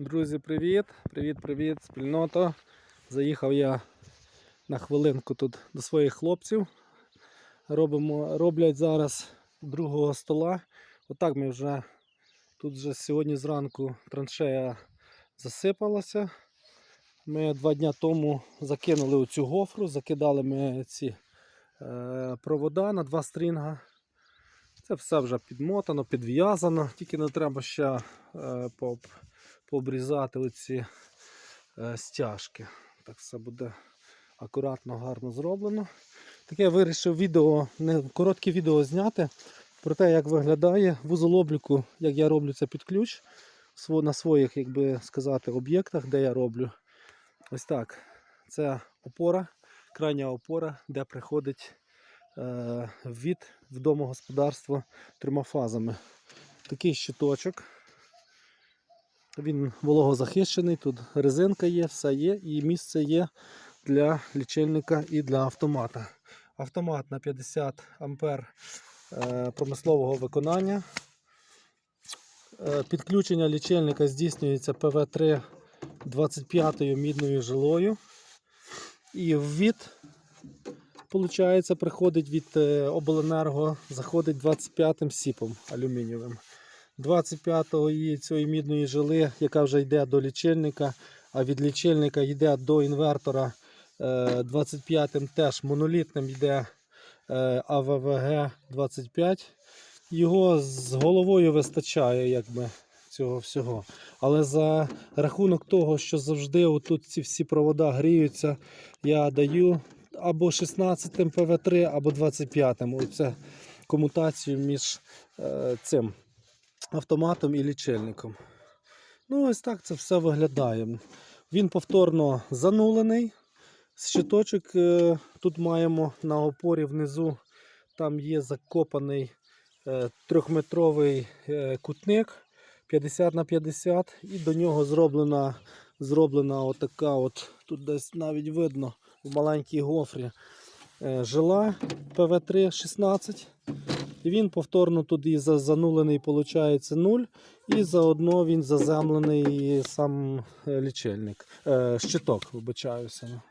Друзі, привіт! Привіт-привіт, спільнота. Заїхав я на хвилинку тут до своїх хлопців. Робимо, роблять зараз другого стола. Отак ми вже тут вже сьогодні зранку траншея засипалася. Ми два дні тому закинули оцю гофру, закидали ми ці е, провода на два стрінга. Це все вже підмотано, підв'язано, тільки не треба ще е, поп- пообрізати оці е, стяжки. Так все буде акуратно, гарно зроблено. Таке я вирішив відео, не коротке відео зняти про те, як виглядає вузол обліку, як я роблю це під ключ на своїх, як би сказати, об'єктах, де я роблю. Ось так. Це опора, крайня опора, де приходить е, від в домогосподарство трьома фазами. Такий щиточок. Він вологозахищений, тут резинка є, все є, і місце є для лічильника і для автомата. Автомат на 50 ампер е, промислового виконання. Е, Підключення лічильника здійснюється ПВ3 25 мідною жилою. І ввід, виходить, приходить від е, обленерго, заходить 25 сіпом алюмінієвим. 25-ї цієї мідної жили, яка вже йде до лічильника, а від лічильника йде до інвертора е, 25-м теж монолітним йде е, АВВГ 25. Його з головою вистачає якби, цього всього. Але за рахунок того, що завжди отут ці всі провода гріються, я даю або 16 ПВ3, або 25. Оце комутацію між е, цим автоматом і лічильником. Ну, ось так це все виглядає. Він повторно занулений. Щиточок е, тут маємо на опорі внизу. Там є закопаний е, трьохметровий е, кутник 50 на 50 і до нього зроблена, зроблена отака от, тут десь навіть видно в маленькій гофрі жила ПВ3 16. Він повторно туди за- занулений, виходить, 0. І заодно він заземлений сам е, лічильник. Е, щиток, вибачаюся.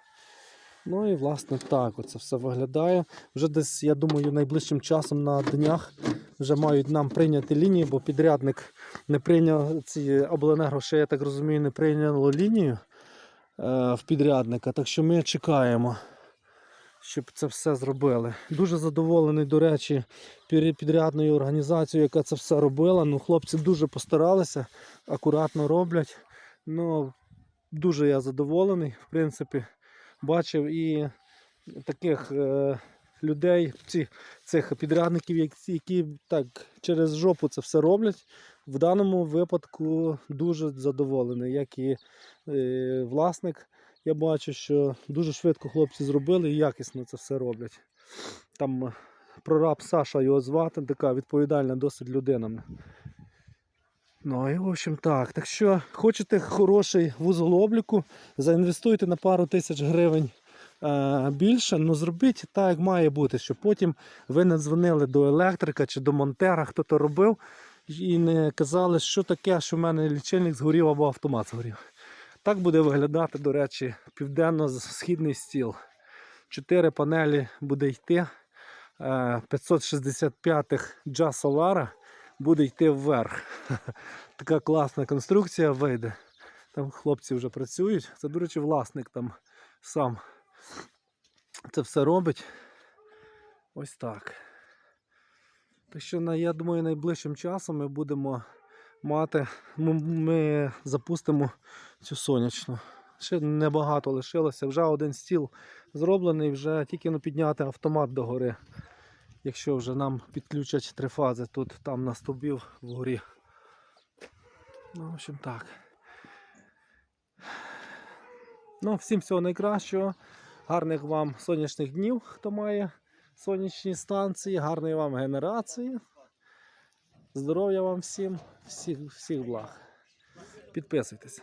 Ну і власне так оце все виглядає. Вже десь, я думаю, найближчим часом на днях вже мають нам прийняти лінію, бо підрядник не прийняв ці обленерго, ще я так розумію, не прийняло лінію е, в підрядника. Так що ми чекаємо щоб це все зробили. Дуже задоволений, до речі, підрядною організацією, яка це все робила. Ну, хлопці дуже постаралися, акуратно роблять. Ну, дуже я задоволений, в принципі, бачив і таких е, людей, ці, цих підрядників, які, які так через жопу це все роблять. В даному випадку дуже задоволений, як і е, власник. Я бачу, що дуже швидко хлопці зробили і якісно це все роблять. Там е, прораб Саша його звати, така відповідальна досить людина. Ну і в общем так. Так що хочете хороший вузол обліку, заінвестуйте на пару тисяч гривень е, більше, ну зробіть так, як має бути, щоб потім ви не дзвонили до електрика чи до монтера, хто то робив, і не казали, що таке, що в мене лічильник згорів або автомат згорів. Так буде виглядати, до речі, південно-східний стіл. Чотири панелі буде йти. 565-х Jazz Solara буде йти вверх. Така класна конструкція вийде. Там хлопці вже працюють. Це, до речі, власник там сам це все робить. Ось так. Так що, я думаю, найближчим часом ми будемо мати, ми, ми запустимо цю сонячну. Ще небагато лишилося. Вже один стіл зроблений, вже тільки ну, підняти автомат до гори. Якщо вже нам підключать три фази тут, там на стовбів вгорі. Ну, в общем так. Ну, всім всього найкращого. Гарних вам сонячних днів, хто має сонячні станції, гарної вам генерації. Здоров'я вам всім, всіх, всіх благ. Підписуйтесь.